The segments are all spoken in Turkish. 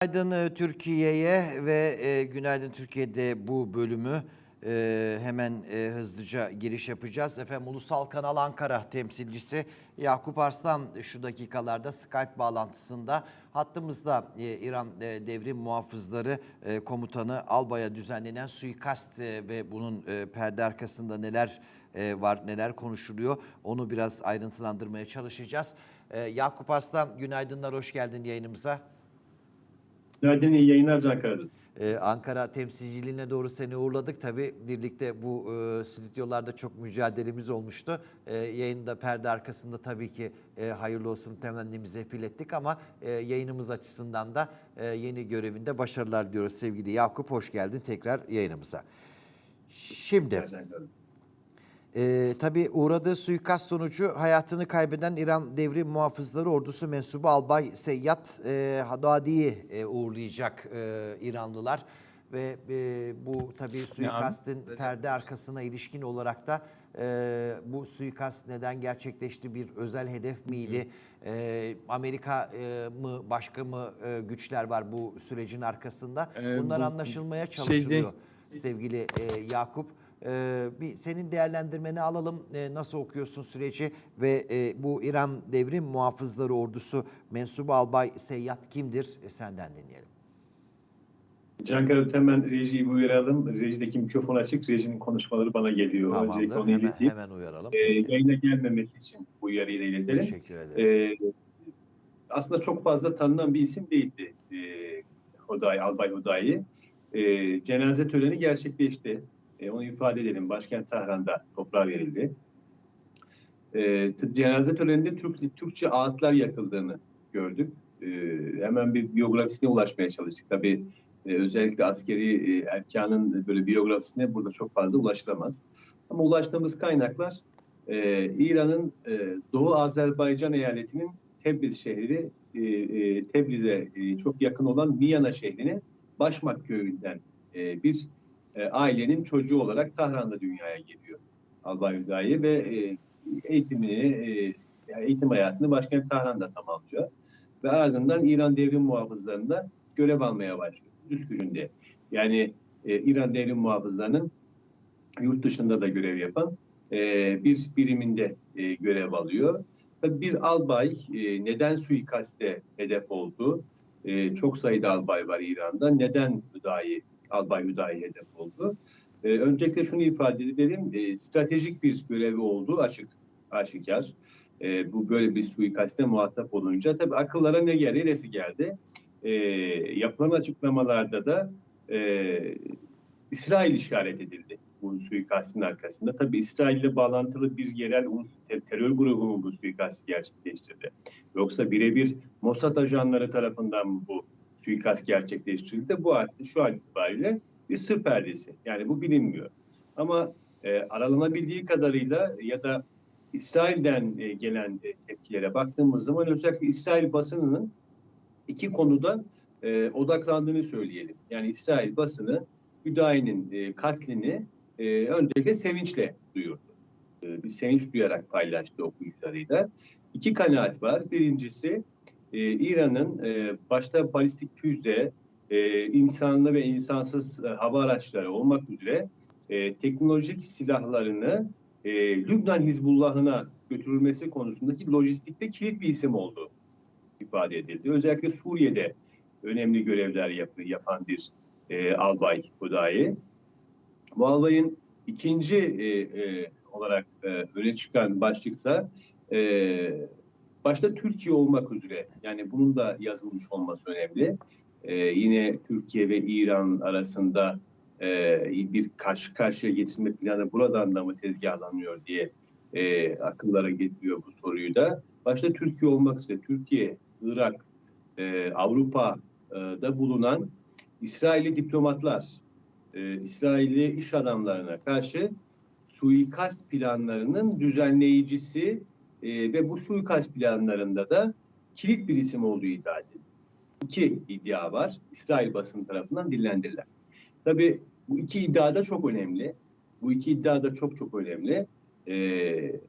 Günaydın e, Türkiye'ye ve e, Günaydın Türkiye'de bu bölümü e, hemen e, hızlıca giriş yapacağız. Efendim Ulusal Kanal Ankara temsilcisi Yakup Arslan şu dakikalarda Skype bağlantısında hattımızda e, İran e, Devrim Muhafızları e, Komutanı Albay'a düzenlenen suikast e, ve bunun e, perde arkasında neler e, var, neler konuşuluyor onu biraz ayrıntılandırmaya çalışacağız. E, Yakup Arslan günaydınlar, hoş geldin yayınımıza. Günaydın, iyi yayınlar Can Karadın. Ee, Ankara temsilciliğine doğru seni uğurladık. Tabii birlikte bu e, stüdyolarda çok mücadelemiz olmuştu. E, yayında perde arkasında tabii ki e, hayırlı olsun temennimizi hep ilettik ama e, yayınımız açısından da e, yeni görevinde başarılar diyoruz sevgili Yakup. Hoş geldin tekrar yayınımıza. Şimdi... Karadın. Ee, tabii uğradığı suikast sonucu hayatını kaybeden İran Devrim Muhafızları Ordusu mensubu Albay Seyyat e, Hadadi'yi e, uğurlayacak e, İranlılar. Ve e, bu tabii suikastin perde arkasına ilişkin olarak da e, bu suikast neden gerçekleşti bir özel hedef miydi? E, Amerika e, mı başka mı e, güçler var bu sürecin arkasında? Ee, Bunlar bu anlaşılmaya şeyde- çalışılıyor sevgili e, Yakup. Ee, bir senin değerlendirmeni alalım. Ee, nasıl okuyorsun süreci ve e, bu İran Devrim Muhafızları Ordusu mensubu albay Seyyat kimdir? E, senden dinleyelim. Can Karadın hemen rejiyi uyaralım. Rejideki mikrofon açık, rejinin konuşmaları bana geliyor. Öncelikle Tamamdır. onu Hemen, ileteyim. hemen uyaralım. Ee, yayına gelmemesi için bu uyarıyı da iletelim. Teşekkür ederiz. Ee, aslında çok fazla tanınan bir isim değildi e, Hudayi, Albay Hudayi. E, cenaze töreni gerçekleşti. E, onu ifade edelim. Başkent Tahran'da toprağa verildi. E, cenaze töreninde Türk, Türkçe ağıtlar yakıldığını gördük. E, hemen bir biyografisine ulaşmaya çalıştık. Tabii e, özellikle askeri e, erkanın böyle biyografisine burada çok fazla ulaşılamaz. Ama ulaştığımız kaynaklar e, İran'ın e, Doğu Azerbaycan eyaletinin Tebriz şehri, e, e, Tebriz'e e, çok yakın olan Miyana şehrinin Başmak köyünden e, bir e, ailenin çocuğu olarak Tahran'da dünyaya geliyor Albay Hüdayi ve e, eğitimini, e, eğitim hayatını başkent Tahran'da tamamlıyor. Ve ardından İran Devrim Muhafızları'nda görev almaya başlıyor. Üst gücünde. Yani İran Devrim Muhafızları'nın yurt dışında da görev yapan bir biriminde görev alıyor. Bir albay neden suikaste hedef oldu? Çok sayıda albay var İran'da. Neden Hüdayi, albay Hüdayi hedef oldu? E, öncelikle şunu ifade edelim. E, stratejik bir görevi olduğu açık, aşikar. E, bu böyle bir suikaste muhatap olunca tabii akıllara ne geldi, neresi geldi? E, yapılan açıklamalarda da e, İsrail işaret edildi bu suikastin arkasında. Tabii İsrail ile bağlantılı bir yerel unsur, te- terör grubu mu bu suikasti gerçekleştirdi? Yoksa birebir Mossad ajanları tarafından bu suikast gerçekleştirildi? Bu şu an itibariyle bir sır perdesi. Yani bu bilinmiyor. Ama e, aralanabildiği kadarıyla ya da İsrail'den e, gelen e, tepkilere baktığımız zaman özellikle İsrail basınının iki konuda e, odaklandığını söyleyelim. Yani İsrail basını Hüdayi'nin e, katlini e, öncelikle sevinçle duyurdu. E, bir sevinç duyarak paylaştı okuyucularıyla. İki kanaat var. Birincisi e, İran'ın e, başta balistik füze, e, insanlı ve insansız e, hava araçları olmak üzere e, teknolojik silahlarını e, Lübnan Hizbullah'ına götürülmesi konusundaki lojistikte kilit bir isim oldu ifade edildi. Özellikle Suriye'de önemli görevler yap- yapan bir e, albay Hudayi. Bu albayın ikinci e, e, olarak e, öne çıkan başlıksa e, başta Türkiye olmak üzere yani bunun da yazılmış olması önemli. E, yine Türkiye ve İran arasında e, bir karşı karşıya getirme planı buradan da mı tezgahlanıyor diye e, akıllara getiriyor bu soruyu da. Başta Türkiye olmak üzere Türkiye, Irak, e, Avrupa'da bulunan İsrailli diplomatlar, e, İsrailli iş adamlarına karşı suikast planlarının düzenleyicisi e, ve bu suikast planlarında da kilit bir isim olduğu iddia edildi. İki iddia var. İsrail basını tarafından dillendirilen. Tabii bu iki iddia da çok önemli. Bu iki iddia da çok çok önemli. E,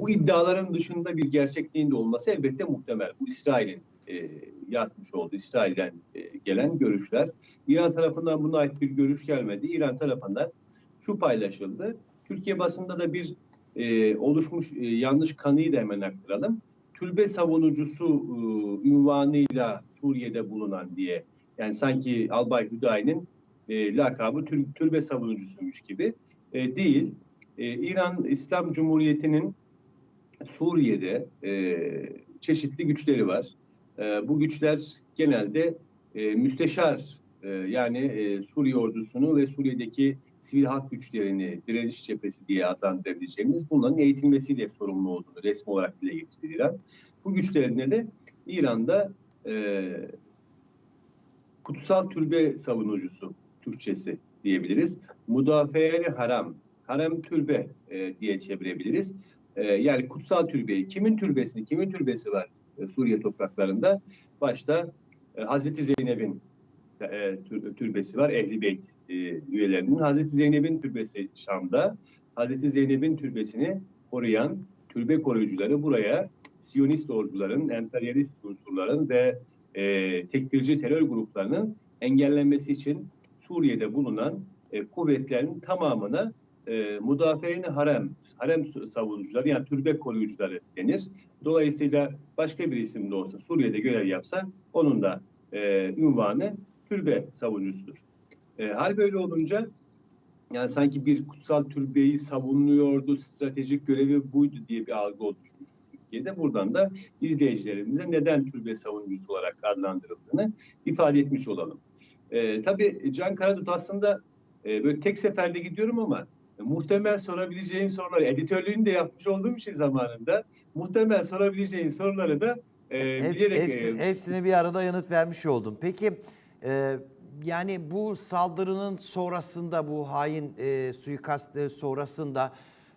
bu iddiaların dışında bir gerçekliğin de olması elbette muhtemel. Bu İsrail'in e, yatmış oldu İsrail'den e, gelen görüşler. İran tarafından buna ait bir görüş gelmedi. İran tarafından şu paylaşıldı. Türkiye basında da bir e, oluşmuş e, yanlış kanıyı da hemen aktaralım. Türbe savunucusu e, ünvanıyla Suriye'de bulunan diye yani sanki Albay Hüdayi'nin e, lakabı tür, türbe savunucusuymuş gibi e, değil. E, İran İslam Cumhuriyeti'nin Suriye'de e, çeşitli güçleri var. E, bu güçler genelde e, müsteşar e, yani e, Suriye ordusunu ve Suriye'deki sivil halk güçlerini direniş cephesi diye adlandırabileceğimiz bunların eğitilmesiyle sorumlu olduğunu resmi olarak dile getirdi İran. Bu güçlerine de İran'da e, kutsal türbe savunucusu Türkçesi diyebiliriz. Mudafeeli haram, haram türbe e, diye çevirebiliriz. E, yani kutsal türbeyi, kimin türbesini, kimin türbesi var e, Suriye topraklarında? Başta e, Hazreti Zeynep'in türbesi var, Ehli Beyt e, üyelerinin. Hazreti Zeynep'in türbesi Şam'da. Hazreti Zeynep'in türbesini koruyan türbe koruyucuları buraya Siyonist orduların, emperyalist unsurların ve e, tekfirci terör gruplarının engellenmesi için Suriye'de bulunan e, kuvvetlerin tamamına e, müdafeğini harem, harem savunucuları yani türbe koruyucuları denir. Dolayısıyla başka bir isim de olsa Suriye'de görev yapsa onun da e, ünvanı türbe savunucusudur. E, hal böyle olunca yani sanki bir kutsal türbeyi savunuyordu, stratejik görevi buydu diye bir algı oluşmuştu Türkiye'de. Buradan da izleyicilerimize neden türbe savunucusu olarak adlandırıldığını ifade etmiş olalım. E, tabii Can Karadut aslında e, böyle tek seferde gidiyorum ama e, muhtemel sorabileceğin soruları, editörlüğünü de yapmış olduğum için zamanında muhtemel sorabileceğin soruları da e, Hepsi- bilerek hepsi- e, hepsine bir arada yanıt vermiş oldum. Peki e, yani bu saldırının sonrasında bu hain e, suikast e, sonrasında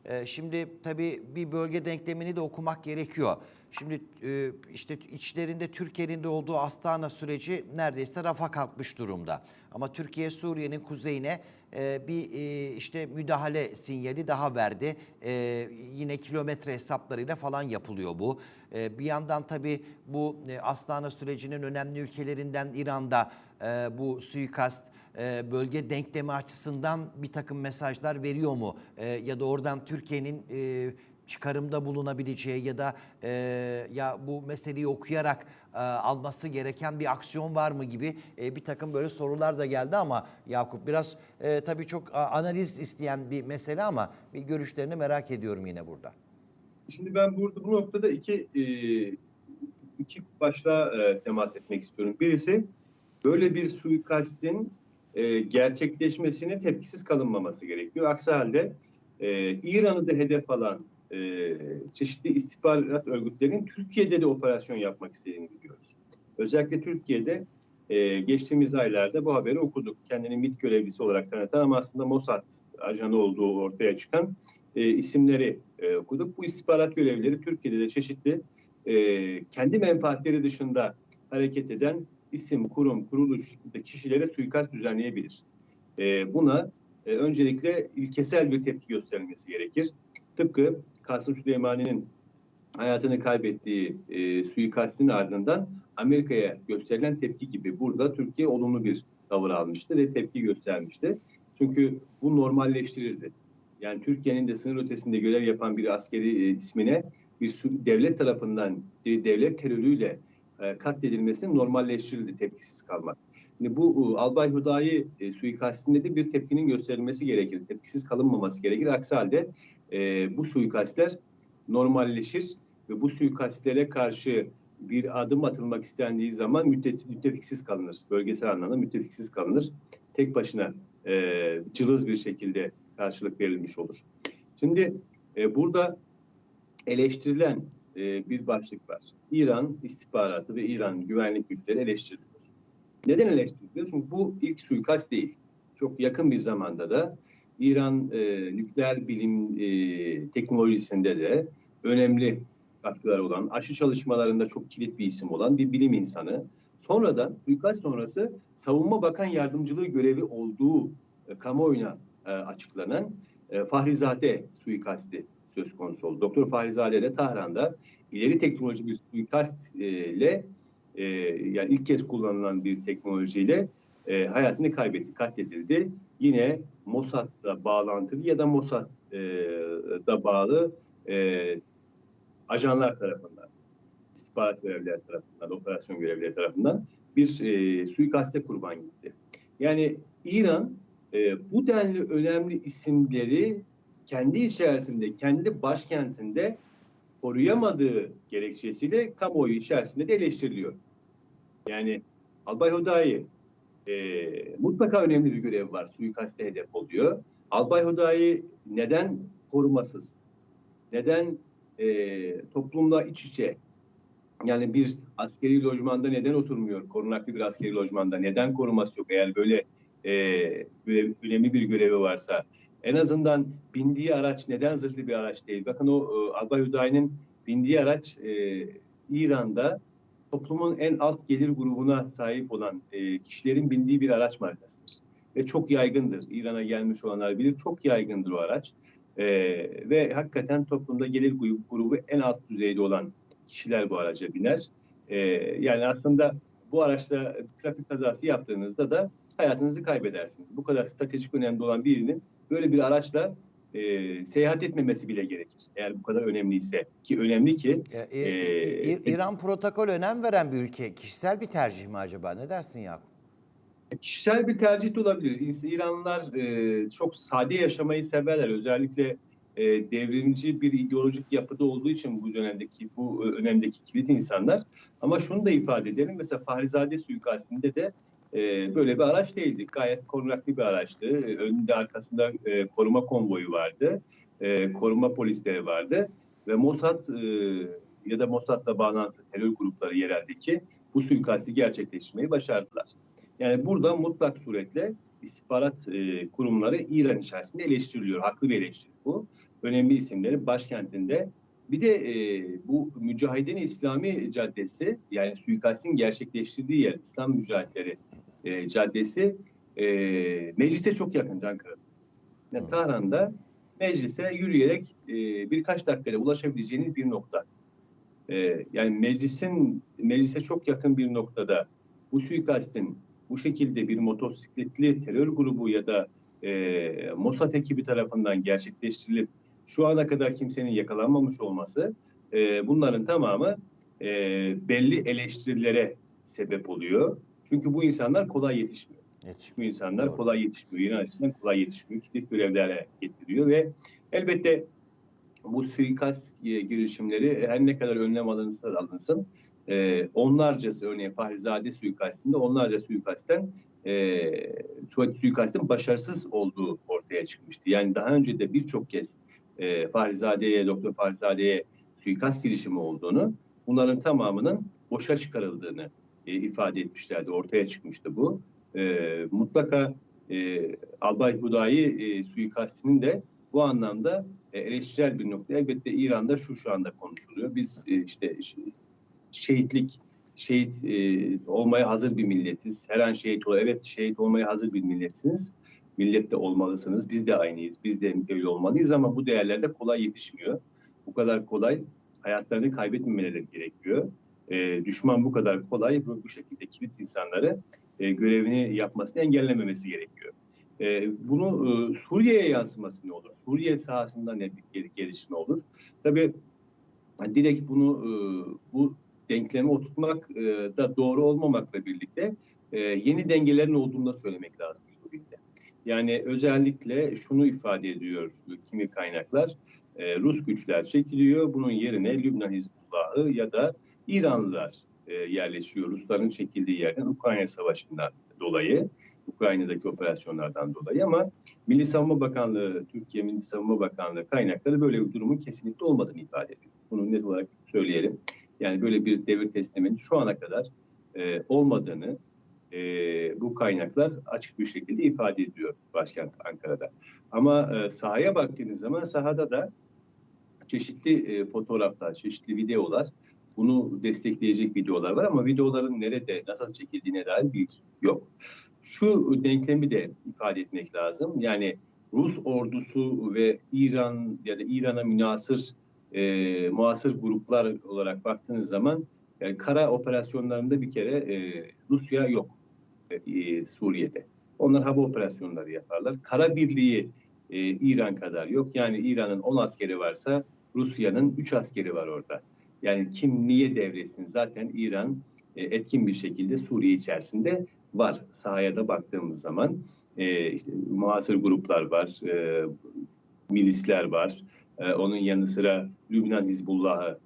e, şimdi tabii bir bölge denklemini de okumak gerekiyor. Şimdi e, işte içlerinde Türkiye'nin de olduğu Astana süreci neredeyse rafa kalkmış durumda. Ama Türkiye Suriye'nin kuzeyine e, bir e, işte müdahale sinyali daha verdi. E, yine kilometre hesaplarıyla falan yapılıyor bu. E, bir yandan tabii bu e, Astana sürecinin önemli ülkelerinden İran'da e, bu suikast e, bölge denklemi açısından bir takım mesajlar veriyor mu? E, ya da oradan Türkiye'nin e, çıkarımda bulunabileceği ya da e, ya bu meseleyi okuyarak e, alması gereken bir aksiyon var mı gibi e, bir takım böyle sorular da geldi ama Yakup biraz e, tabii çok analiz isteyen bir mesele ama bir görüşlerini merak ediyorum yine burada. Şimdi ben burada bu noktada iki e, iki başlığa e, temas etmek istiyorum. Birisi böyle bir suikastin e, gerçekleşmesine tepkisiz kalınmaması gerekiyor. Aksi halde e, İran'ı da hedef alan e, çeşitli istihbarat örgütlerinin Türkiye'de de operasyon yapmak istediğini biliyoruz. Özellikle Türkiye'de e, geçtiğimiz aylarda bu haberi okuduk. Kendini MİT görevlisi olarak tanıtan ama aslında Mossad ajanı olduğu ortaya çıkan e, isimleri e, okuduk. Bu istihbarat görevlileri Türkiye'de de çeşitli e, kendi menfaatleri dışında hareket eden isim, kurum, kuruluş şeklinde kişilere suikast düzenleyebilir. E, buna e, öncelikle ilkesel bir tepki gösterilmesi gerekir. Tıpkı Kasım Süleymani'nin hayatını kaybettiği e, suikastin ardından Amerika'ya gösterilen tepki gibi burada Türkiye olumlu bir tavır almıştı ve tepki göstermişti. Çünkü bu normalleştirirdi. Yani Türkiye'nin de sınır ötesinde görev yapan bir askeri e, ismine bir devlet tarafından bir devlet terörüyle e, katledilmesini normalleştirirdi tepkisiz kalmak. Şimdi bu e, Albay Hudayi e, suikastinde de bir tepkinin gösterilmesi gerekir. Tepkisiz kalınmaması gerekir. Aksi halde e, bu suikastler normalleşir ve bu suikastlere karşı bir adım atılmak istendiği zaman mütte- müttefiksiz kalınır. Bölgesel anlamda müttefiksiz kalınır. Tek başına e, cılız bir şekilde karşılık verilmiş olur. Şimdi e, burada eleştirilen e, bir başlık var. İran istihbaratı ve İran güvenlik güçleri eleştiriliyor. Neden eleştiriliyor? Çünkü bu ilk suikast değil. Çok yakın bir zamanda da İran e, nükleer bilim e, teknolojisinde de önemli katkılar olan, aşı çalışmalarında çok kilit bir isim olan bir bilim insanı. Sonradan suikast sonrası Savunma Bakan Yardımcılığı görevi olduğu e, kamuoyuna e, açıklanan e, Fahrizade suikasti söz konusu oldu. Doktor Fahrizade de Tahran'da ileri teknoloji bir suikast e, ile e, yani ilk kez kullanılan bir teknolojiyle e, hayatını kaybetti, katledildi. Yine Mossad'la bağlantılı ya da Mossad'a bağlı e, ajanlar tarafından, istihbarat görevlileri tarafından, operasyon görevlileri tarafından bir e, suikaste kurban gitti. Yani İran e, bu denli önemli isimleri kendi içerisinde, kendi başkentinde koruyamadığı gerekçesiyle kamuoyu içerisinde de eleştiriliyor. Yani Albay Hudayi e, mutlaka önemli bir görev var. Suikaste hedef oluyor. Albay Hudayi neden korumasız? Neden e, toplumla iç içe? Yani bir askeri lojmanda neden oturmuyor? Korunaklı bir askeri lojmanda neden koruması yok? Eğer böyle, e, önemli bir görevi varsa en azından bindiği araç neden zırhlı bir araç değil? Bakın o e, Albay Hudayi'nin bindiği araç e, İran'da toplumun en alt gelir grubuna sahip olan e, kişilerin bindiği bir araç markasıdır. Ve çok yaygındır. İran'a gelmiş olanlar bilir. Çok yaygındır o araç. E, ve hakikaten toplumda gelir grubu en alt düzeyde olan kişiler bu araca biner. E, yani aslında bu araçla trafik kazası yaptığınızda da hayatınızı kaybedersiniz. Bu kadar stratejik önemli olan birinin böyle bir araçla e, seyahat etmemesi bile gerekir. Eğer bu kadar önemliyse ki önemli ki. E, e, e, İran protokol önem veren bir ülke. Kişisel bir tercih mi acaba? Ne dersin Yakup? Kişisel bir tercih de olabilir. İranlılar e, çok sade yaşamayı severler. Özellikle e, devrimci bir ideolojik yapıda olduğu için bu dönemdeki bu önemdeki kilit insanlar. Ama şunu da ifade edelim. Mesela Fahrizade suikastinde de e, böyle bir araç değildi. Gayet korunaklı bir araçtı. Önünde arkasında e, koruma konvoyu vardı. E, koruma polisleri vardı. Ve Mossad e, ya da Mossad'la bağlantılı terör grupları yereldeki bu suikasti gerçekleştirmeyi başardılar. Yani burada mutlak suretle istihbarat e, kurumları İran içerisinde eleştiriliyor. Haklı bir eleştiri bu. Önemli isimleri başkentinde. Bir de e, bu Mücahidin İslami Caddesi yani suikastin gerçekleştirdiği yer İslam Mücahitleri e, Caddesi e, meclise çok yakın Ankara. Yani Tahran'da meclise yürüyerek e, birkaç dakikada ulaşabileceğiniz bir nokta. E, yani meclisin meclise çok yakın bir noktada bu suikastin bu şekilde bir motosikletli terör grubu ya da e, Mossad ekibi tarafından gerçekleştirilip şu ana kadar kimsenin yakalanmamış olması e, bunların tamamı e, belli eleştirilere sebep oluyor. Çünkü bu insanlar kolay yetişmiyor. Yetişmiyor. Bu insanlar Doğru. kolay yetişmiyor. Yeni açısından kolay yetişmiyor. Kilit görevlere getiriyor ve elbette bu suikast e, girişimleri her ne kadar önlem alınsa alınsın e, onlarcası örneğin Fahrizade suikastinde onlarca suikastten e, suikastin başarısız olduğu ortaya çıkmıştı. Yani daha önce de birçok kez e, Fahrizade'ye, Doktor Fahrizade'ye suikast girişimi olduğunu, bunların tamamının boşa çıkarıldığını e, ifade etmişlerdi. Ortaya çıkmıştı bu. E, mutlaka e, Albay Hudayi e, suikastinin de bu anlamda e, eleştirel bir nokta. Elbette İran'da şu şu anda konuşuluyor. Biz e, işte şehitlik, şehit e, olmaya hazır bir milletiz. Her an şehit ol. Evet şehit olmaya hazır bir milletsiniz. Millet de olmalısınız. Biz de aynıyız. Biz de öyle olmalıyız ama bu değerler de kolay yetişmiyor. Bu kadar kolay hayatlarını kaybetmemeleri gerekiyor. E, düşman bu kadar kolay bu, bu şekilde kilit insanları e, görevini yapmasını engellememesi gerekiyor. E, bunu e, Suriye'ye yansıması ne olur? Suriye sahasında ne bir gelişme olur? Tabii direkt bunu e, bu denklemi oturtmak e, da doğru olmamakla birlikte e, yeni dengelerin olduğunu da söylemek lazım Suriye'de. Yani özellikle şunu ifade ediyor kimi kaynaklar. E, Rus güçler çekiliyor. Bunun yerine Lübnan Hizbullah'ı ya da İranlılar e, yerleşiyor. Rusların çekildiği yerden Ukrayna Savaşı'ndan dolayı. Ukrayna'daki operasyonlardan dolayı ama Milli Savunma Bakanlığı, Türkiye Milli Savunma Bakanlığı kaynakları böyle bir durumun kesinlikle olmadığını ifade ediyor. Bunu net olarak söyleyelim. Yani böyle bir devir tesliminin şu ana kadar e, olmadığını e, bu kaynaklar açık bir şekilde ifade ediyor başkent Ankara'da. Ama e, sahaya baktığınız zaman sahada da çeşitli e, fotoğraflar, çeşitli videolar, bunu destekleyecek videolar var ama videoların nerede, nasıl çekildiğine dair bilgi yok. Şu denklemi de ifade etmek lazım. Yani Rus ordusu ve İran ya da İran'a münasır e, muasır gruplar olarak baktığınız zaman Yani kara operasyonlarında bir kere e, Rusya yok e, Suriye'de. Onlar hava operasyonları yaparlar. Kara birliği e, İran kadar yok. Yani İran'ın 10 askeri varsa Rusya'nın 3 askeri var orada. Yani kim niye devretsin? Zaten İran e, etkin bir şekilde Suriye içerisinde var. Sahaya da baktığımız zaman e, işte muhasır gruplar var, e, milisler var. E, onun yanı sıra Lübnan Hizbullah'ı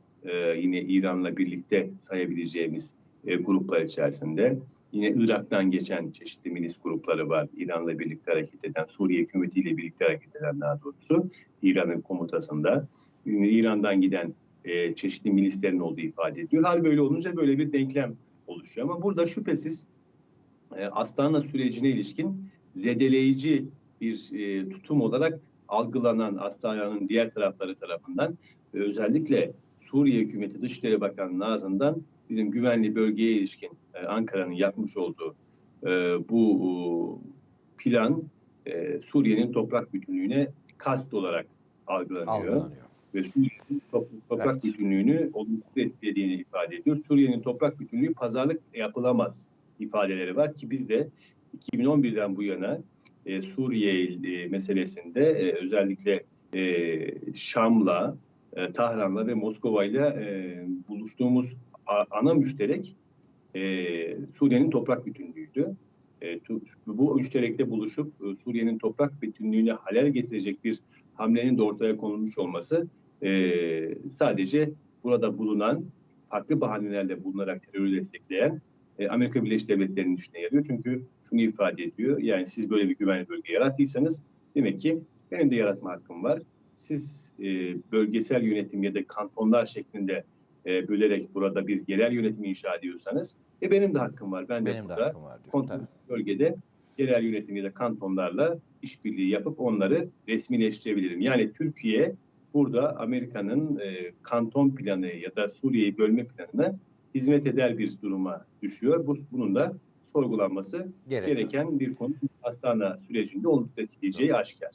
yine İran'la birlikte sayabileceğimiz gruplar içerisinde. Yine Irak'tan geçen çeşitli milis grupları var. İran'la birlikte hareket eden, Suriye hükümetiyle birlikte hareket eden daha doğrusu İran'ın komutasında. İran'dan giden e, çeşitli milislerin olduğu ifade ediyor. Hal böyle olunca böyle bir denklem oluşuyor. Ama burada şüphesiz e, Astana sürecine ilişkin zedeleyici bir e, tutum olarak algılanan Astana'nın diğer tarafları tarafından ve özellikle Suriye hükümeti Dışişleri Bakanı ağzından bizim güvenli bölgeye ilişkin e, Ankara'nın yapmış olduğu e, bu e, plan e, Suriye'nin toprak bütünlüğüne kast olarak algılanıyor Algılanıyor. ve Suriye'nin top- toprak Evet. bütünlüğünü olumsuz etkilediğini ifade ediyor. Suriye'nin toprak bütünlüğü pazarlık yapılamaz ifadeleri var ki biz de 2011'den bu yana e, Suriye e, meselesinde e, özellikle e, Şam'la, e, Tahran'la ve Moskova'yla e, buluştuğumuz ana müşterek e, Suriye'nin toprak bütünlüğüydü. E, bu müşterekte buluşup e, Suriye'nin toprak bütünlüğüne halel getirecek bir hamlenin de ortaya konulmuş olması e, sadece burada bulunan farklı bahanelerle bulunarak terörü destekleyen e, Amerika Birleşik Devletleri'nin işine yarıyor. Çünkü şunu ifade ediyor. Yani siz böyle bir güvenli bölge yarattıysanız demek ki benim de yaratma hakkım var. Siz e, bölgesel yönetim ya da kantonlar şeklinde e, bölerek burada bir yerel yönetim inşa ediyorsanız e, benim de hakkım var. Ben de Benim de burada hakkım var diyor. kontrol bölgede yerel yönetim ya da kantonlarla işbirliği yapıp onları resmileştirebilirim. Yani Türkiye burada Amerika'nın e, kanton planı ya da Suriye'yi bölme planına hizmet eder bir duruma düşüyor. Bu, bunun da sorgulanması Gerekli. gereken bir konu. Çünkü Astana sürecinde olumsuz etkileyeceği aşikar.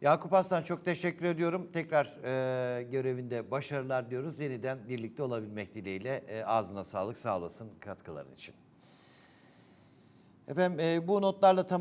Yakup Aslan çok teşekkür ediyorum. Tekrar e, görevinde başarılar diyoruz. Yeniden birlikte olabilmek dileğiyle e, ağzına sağlık, sağ olasın katkıların için. Efendim e, bu notlarla tamam.